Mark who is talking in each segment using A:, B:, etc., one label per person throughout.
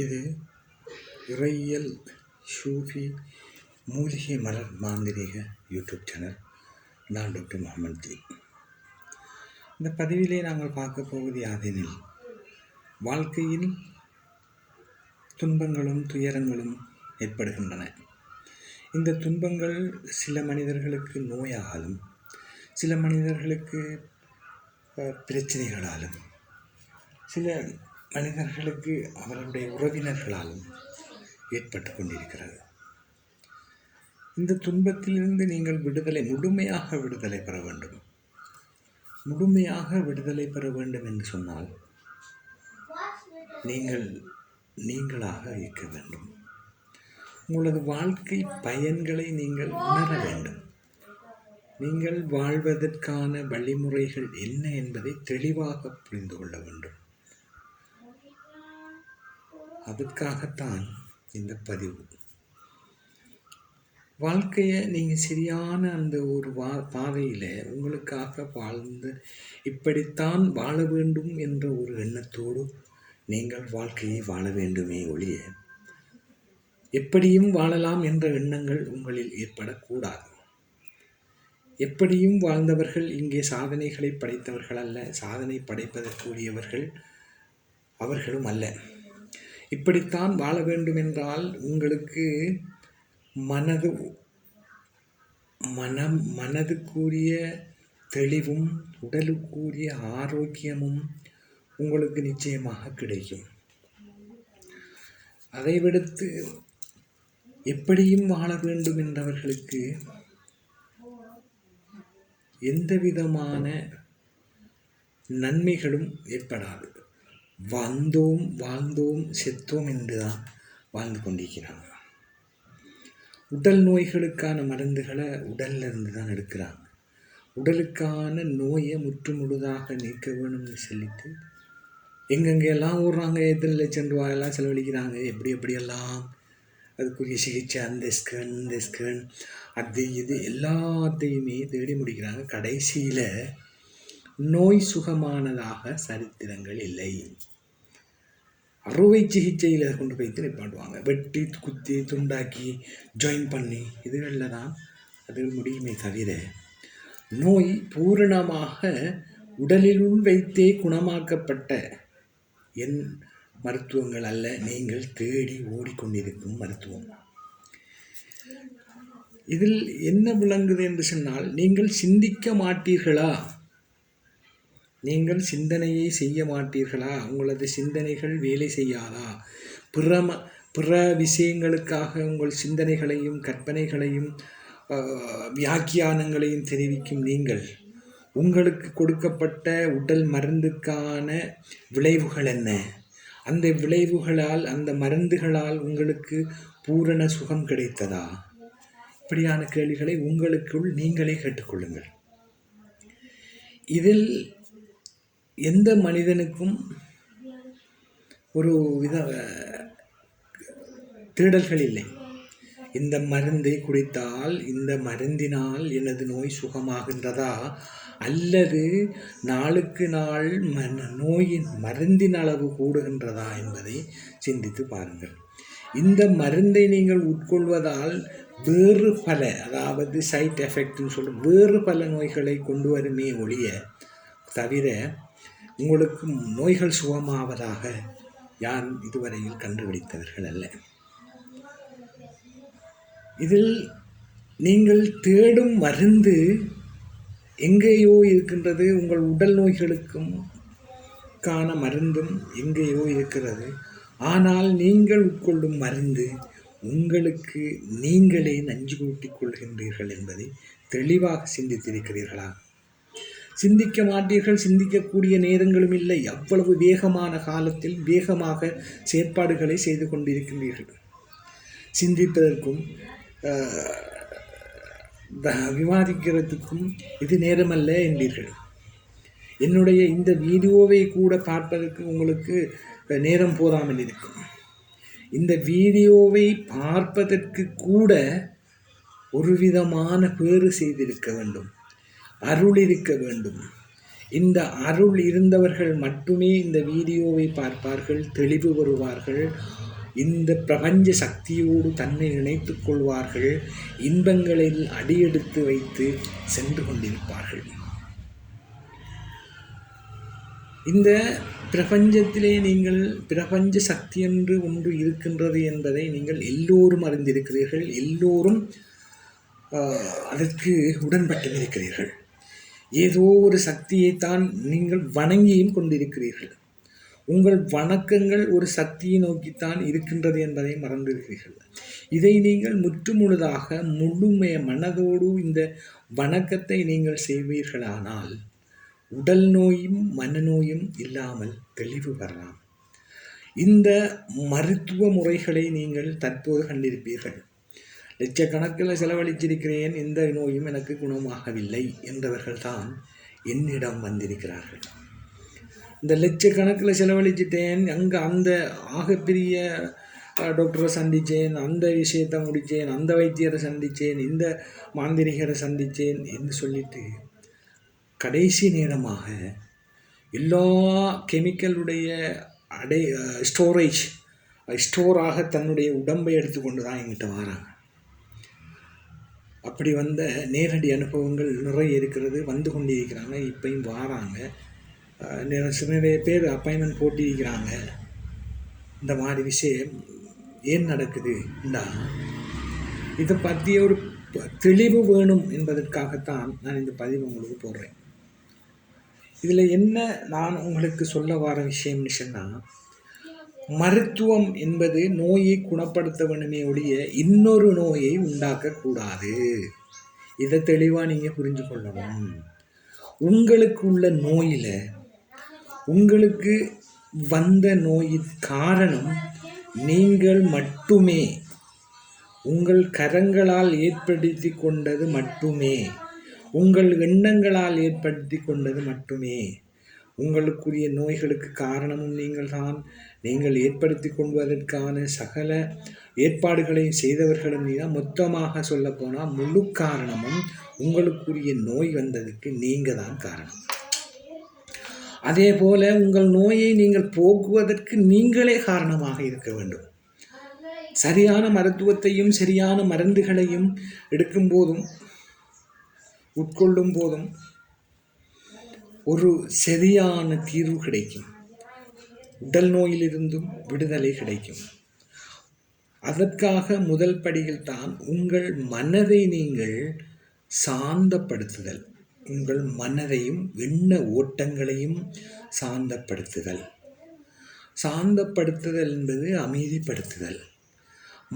A: இது இறையியல் ஷூஃபி மூலிகை மலர் மாந்திரீக யூடியூப் சேனல். நான் டாக்டர் முகமது தி இந்த பதிவிலே நாங்கள் பார்க்க போவது யாதெனில் வாழ்க்கையில் துன்பங்களும் துயரங்களும் ஏற்படுகின்றன. இந்த துன்பங்கள் சில மனிதர்களுக்கு நோயாலும் சில மனிதர்களுக்கு பிரச்சனைகளாலும் சில மனிதர்களுக்கு அவர்களுடைய உறவினர்களாலும் ஏற்பட்டு கொண்டிருக்கிறது. இந்த துன்பத்திலிருந்து நீங்கள் விடுதலை முழுமையாக விடுதலை பெற வேண்டும். முழுமையாக விடுதலை பெற வேண்டும் என்று சொன்னால் நீங்கள் நீங்களாக இருக்க வேண்டும். உங்களது வாழ்க்கை பயன்களை நீங்கள் உணர வேண்டும். நீங்கள் வாழ்வதற்கான வழிமுறைகள் என்ன என்பதை தெளிவாக புரிந்து கொள்ள வேண்டும். அதற்காகத்தான் இந்த பதிவு. வாழ்க்கையை நீங்கள் சரியான அந்த ஒரு வா பாதையில் உங்களுக்காக வாழ்ந்து இப்படித்தான் வாழ வேண்டும் என்ற ஒரு எண்ணத்தோடு நீங்கள் வாழ்க்கையை வாழ வேண்டுமே ஒழிய எப்படியும் வாழலாம் என்ற எண்ணங்கள் உங்களில் ஏற்படக்கூடாது. எப்படியும் வாழ்ந்தவர்கள் இங்கே சாதனைகளை படைத்தவர்கள் அல்ல சாதனை படைப்பதற்குரியவர்கள் அவர்களும் அல்ல. இப்படித்தான் வாழ வேண்டும் என்றால் உங்களுக்கு மனது மனம் மனதுக்குரிய தெளிவும் உடலுக்குரிய ஆரோக்கியமும் உங்களுக்கு நிச்சயமாக கிடைக்கும். அதை விடுத்து எப்படியும் வாழ வேண்டும் என்றவர்களுக்கு எந்த விதமான நன்மைகளும் ஏற்படாது. வந்தோம் வாழ்ந்தோம் செத்தோம் என்று தான் வாழ்ந்து கொண்டிருக்கிறாங்க. உடல் நோய்களுக்கான மருந்துகளை உடல்ல இருந்து தான் எடுக்கிறாங்க. உடலுக்கான நோயை முற்று முழுதாக நீக்க வேணும்னு சொல்லிட்டு எங்கெங்கெல்லாம் ஓடுறாங்க எத்தனை லட்சம் ரூபாயெல்லாம் செலவழிக்கிறாங்க எப்படி எப்படியெல்லாம் அதுக்குரிய சிகிச்சை அந்த ஸ்கேன் இந்த ஸ்கேன் அது இது எல்லாத்தையுமே தேடி முடிக்கிறாங்க. கடைசியில் நோய் சுகமானதாக சரித்திரங்கள் இல்லை. அறுவை சிகிச்சையில் கொண்டு போய் நிப்பாட்டுவாங்க வெட்டி குத்தி துண்டாக்கி ஜாயின் பண்ணி இதுகளில் தான் அது முடியுமே தவிர நோய் பூரணமாக உடலிலுள் வைத்தே குணமாக்கப்பட்ட என் மருத்துவங்கள் அல்ல நீங்கள் தேடி ஓடிக்கொண்டிருக்கும் மருத்துவம். இதில் என்ன விளங்குது என்று சொன்னால் நீங்கள் சிந்திக்க மாட்டீர்களா? நீங்கள் சிந்தனையை செய்ய மாட்டீர்களா? உங்களது சிந்தனைகள் வேலை செய்யாதா? பிற பிற விஷயங்களுக்காக உங்கள் சிந்தனைகளையும் கற்பனைகளையும் வியாக்கியானங்களையும் தெரிவிக்கும் நீங்கள். உங்களுக்கு கொடுக்கப்பட்ட உடல் மருந்துக்கான விளைவுகள் என்ன? அந்த விளைவுகளால் அந்த மருந்துகளால் உங்களுக்கு பூரண சுகம் கிடைத்ததா? இப்படியான கேள்விகளை உங்களுக்குள் நீங்களே கேட்டுக்கொள்ளுங்கள். இதில் எந்த மனிதனுக்கும் ஒரு வித தேடல்கள் இல்லை. இந்த மருந்தை குடித்தால் இந்த மருந்தினால் எனது நோய் சுகமாகின்றதா? அல்லது நாளுக்கு நாள் மன நோயின் மருந்தின் அளவு கூடுகின்றதா என்பதை சிந்தித்து பாருங்கள். இந்த மருந்தை நீங்கள் உட்கொள்வதால் வேறு பல அதாவது சைட் எஃபெக்ட்னு சொல்லும் வேறு பல நோய்களை கொண்டு வருமே ஒழிய தவிர உங்களுக்கும் நோய்கள் சுகமாவதாக யார் இதுவரையில் கண்டுபிடித்தவர்கள் அல்ல. இதில் நீங்கள் தேடும் மருந்து எங்கேயோ இருக்கின்றது உங்கள் உடல் நோய்களுக்கும் கான மருந்தும் எங்கேயோ இருக்கிறது. ஆனால் நீங்கள் உட்கொள்ளும் மருந்து உங்களுக்கு நீங்களே நஞ்சு கூட்டிக் கொள்கின்றீர்கள் என்பதை தெளிவாக சிந்தித்திருக்கிறீர்களா? சிந்திக்க மாட்டீர்கள் சிந்திக்கக்கூடிய நேரங்களும் இல்லை. அவ்வளவு வேகமான காலத்தில் வேகமாக செயற்பாடுகளை செய்து கொண்டிருக்கின்றீர்கள் சிந்திப்பதற்கும் விவாதிக்கிறதுக்கும் இது நேரமல்ல என்பீர்கள். என்னுடைய இந்த வீடியோவை கூட பார்ப்பதற்கு உங்களுக்கு நேரம் போதாமல் இருக்கும். இந்த வீடியோவை பார்ப்பதற்கு கூட ஒரு விதமான பேறு செய்திருக்க வேண்டும். அருள் இருக்க வேண்டும். இந்த அருள் இருந்தவர்கள் மட்டுமே இந்த வீடியோவை பார்ப்பார்கள் தெளிவு வருவார்கள். இந்த பிரபஞ்ச சக்தியோடு தன்னை இணைத்து கொள்வார்கள். இன்பங்களில் அடியெடுத்து வைத்து சென்று கொண்டிருப்பார்கள். இந்த பிரபஞ்சத்திலே நீங்கள் பிரபஞ்ச சக்தி என்று ஒன்று இருக்கின்றது என்பதை நீங்கள் எல்லோரும் அறிந்திருக்கிறீர்கள். எல்லோரும் அதற்கு உடன்பட்டு இருக்கிறீர்கள் ஏதோ ஒரு சக்தியைத்தான் நீங்கள் வணங்கியும் கொண்டிருக்கிறீர்கள். உங்கள் வணக்கங்கள் ஒரு சக்தியை நோக்கித்தான் இருக்கின்றது என்பதை மறந்திருக்கிறீர்கள் இதை நீங்கள் முற்றுமுழுதாக முழுமைய மனதோடு இந்த வணக்கத்தை நீங்கள் செய்வீர்களானால் உடல் நோயும் மனநோயும் இல்லாமல் தெளிவு வரலாம். இந்த மருத்துவ முறைகளை நீங்கள் தற்போது கண்டிருப்பீர்கள். லட்சக்கணக்கில் செலவழித்திருக்கிறேன். எந்த நோயும் எனக்கு குணமாகவில்லை என்றவர்கள் தான் என்னிடம் வந்திருக்கிறார்கள். இந்த லட்சக்கணக்கில் செலவழிச்சிட்டேன் அங்கே அந்த ஆகப்பெரிய டாக்டரை சந்தித்தேன். அந்த விஷயத்தை முடித்தேன். அந்த வைத்தியரை சந்தித்தேன். இந்த மாந்திரிகரை சந்தித்தேன் என்று சொல்லிட்டு கடைசி நேரமாக எல்லா கெமிக்கலுடைய அடை ஸ்டோரேஜ் ஸ்டோராக தன்னுடைய உடம்பை எடுத்துக்கொண்டு தான் எங்கிட்ட வராங்க. அப்படி வந்த நேரடி அனுபவங்கள் நிறைய இருக்கிறது வந்து கொண்டிருக்கிறாங்க இப்பையும் வாராங்க. நிறைய பேர் அப்பாயின்மெண்ட் போட்டிருக்கிறாங்க. இந்த மாதிரி விஷயம் ஏன் நடக்குது? இந்தா இதை பற்றிய ஒரு தெளிவு வேணும் என்பதற்காகத்தான் நான் இந்த பதிவு உங்களுக்கு போடுறேன். இதில் என்ன நான் உங்களுக்கு சொல்ல வர விஷயம்னு சொன்னால் மருத்துவம் என்பது நோயை குணப்படுத்த வேணுமே ஒழிய இன்னொரு நோயை உண்டாக்கக்கூடாது. இதை தெளிவாக நீங்கள் புரிஞ்சு கொள்ளணும். உங்களுக்கு உள்ள நோயில் உங்களுக்கு வந்த நோயின் காரணம் நீங்கள் மட்டுமே. உங்கள் கரங்களால் ஏற்படுத்தி கொண்டது மட்டுமே. உங்கள் எண்ணங்களால் ஏற்படுத்தி கொண்டது மட்டுமே. உங்களுக்குரிய நோய்களுக்கு காரணமும் நீங்கள் தான் நீங்கள் ஏற்படுத்தி கொள்வதற்கான சகல ஏற்பாடுகளையும் செய்தவர்களும் தான் மொத்தமாக சொல்லப்போனால் முழு காரணமும் உங்களுக்குரிய நோய் வந்ததுக்கு நீங்கள் தான் காரணம். அதே போல் உங்கள் நோயை நீங்கள் போக்குவதற்கு நீங்களே காரணமாக இருக்க வேண்டும். சரியான மருத்துவத்தையும் சரியான மருந்துகளையும் எடுக்கும் போதும் உட்கொள்ளும் போதும் ஒரு சரியான தீர்வு கிடைக்கும். உடல் நோயிலிருந்தும் விடுதலை கிடைக்கும். அதற்காக முதல் படியில் தான் உங்கள் மனதை நீங்கள் சாந்தப்படுத்துதல். உங்கள் மனதையும் எண்ண ஓட்டங்களையும் சாந்தப்படுத்துதல். சாந்தப்படுத்துதல் என்பது அமைதிப்படுத்துதல்.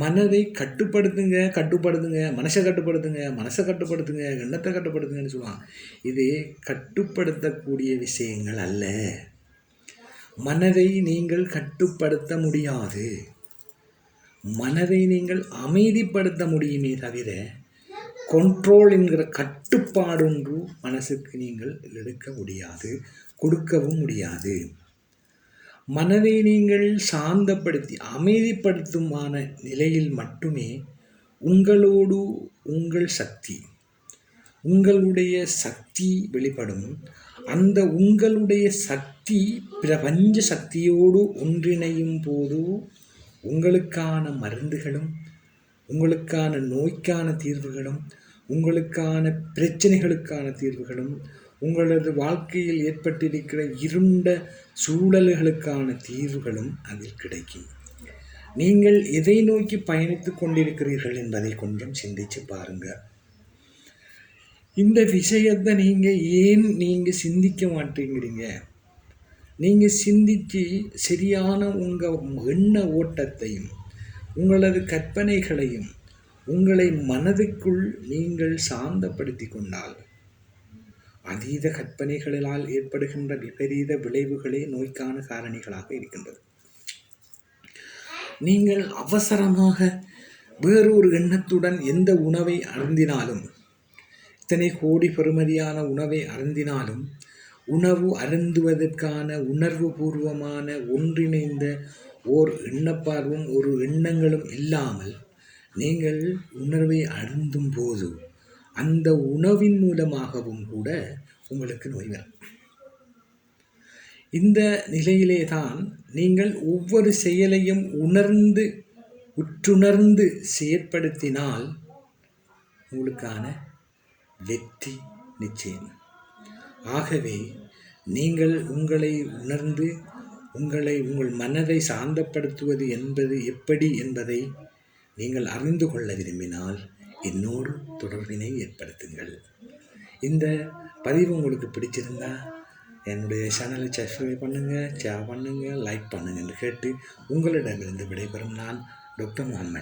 A: மனதை கட்டுப்படுத்துங்க கட்டுப்படுத்துங்க மனசை கட்டுப்படுத்துங்க மனசை கட்டுப்படுத்துங்க எண்ணத்தை கட்டுப்படுத்துங்கன்னு சொல்லுவான் இது கட்டுப்படுத்தக்கூடிய விஷயங்கள் அல்ல. மனதை நீங்கள் கட்டுப்படுத்த முடியாது. மனதை நீங்கள் அமைதிப்படுத்த முடியுமே தவிர கொண்ட்ரோல் என்கிற கட்டுப்பாடு ஒன்று மனசுக்கு நீங்கள் எடுக்க முடியாது கொடுக்கவும் முடியாது. மனதை நீங்கள் சாந்தப்படுத்தி அமைதிப்படுத்துமான நிலையில் மட்டுமே உங்களோடு உங்கள் சக்தி உங்களுடைய சக்தி வெளிப்படும். அந்த உங்களுடைய சக்தி பிரபஞ்ச சக்தியோடு ஒன்றிணையும் போது உங்களுக்கான மருந்துகளும் உங்களுக்கான நோய்க்கான தீர்வுகளும் உங்களுக்கான பிரச்சனைகளுக்கான தீர்வுகளும் உங்களது வாழ்க்கையில் ஏற்பட்டிருக்கிற இருண்ட சூழல்களுக்கான தீர்வுகளும் அதில் கிடைக்கும். நீங்கள் எதை நோக்கி பயணித்து கொண்டிருக்கிறீர்கள் என்பதை கொஞ்சம் சிந்திச்சு பாருங்க. இந்த விஷயத்தை நீங்கள் ஏன் நீங்கள் சிந்திக்க மாட்டேங்கிறீங்க? நீங்கள் சிந்தித்து சரியான உங்கள் எண்ண ஓட்டத்தையும் உங்களது கற்பனைகளையும் உங்களை மனதுக்குள் நீங்கள் சாந்தப்படுத்தி கொண்டால் அதீத கற்பனைகளால் ஏற்படுகின்ற விபரீத விளைவுகளே நோய்க்கான காரணிகளாக இருக்கின்றது. நீங்கள் அவசரமாக வேறொரு எண்ணத்துடன் எந்த உணவை அருந்தினாலும் இத்தனை கோடி பெறுமதியான உணவை அருந்தினாலும் உணவு அருந்துவதற்கான உணர்வு பூர்வமான ஒன்றிணைந்த ஓர் எண்ணப்பார்வும் ஒரு எண்ணங்களும் இல்லாமல் நீங்கள் உணர்வை அருந்தும் போது அந்த உணவின் மூலமாகவும் கூட உங்களுக்கு நோய் வரும். இந்த நிலையிலே தான் நீங்கள் ஒவ்வொரு செயலையும் உணர்ந்து உற்றுணர்ந்து செயற்படுத்தினால் உங்களுக்கான வெற்றி நிச்சயம். ஆகவே நீங்கள் உங்களை உணர்ந்து உங்களை உங்கள் மனதை சாந்தப்படுத்துவது என்பது எப்படி என்பதை நீங்கள் அறிந்து கொள்ள விரும்பினால் என்னோடு தொடர்பினை ஏற்படுத்துங்கள். இந்த பதிவு உங்களுக்கு பிடிச்சிருந்தா என்னுடைய சேனலை சப்ஸ்கிரைப் பண்ணுங்கள் ஷேர் பண்ணுங்கள் லைக் பண்ணுங்கன்னு கேட்டு உங்களிடமிருந்து விடைபெறும் நான் டாக்டர் முகமது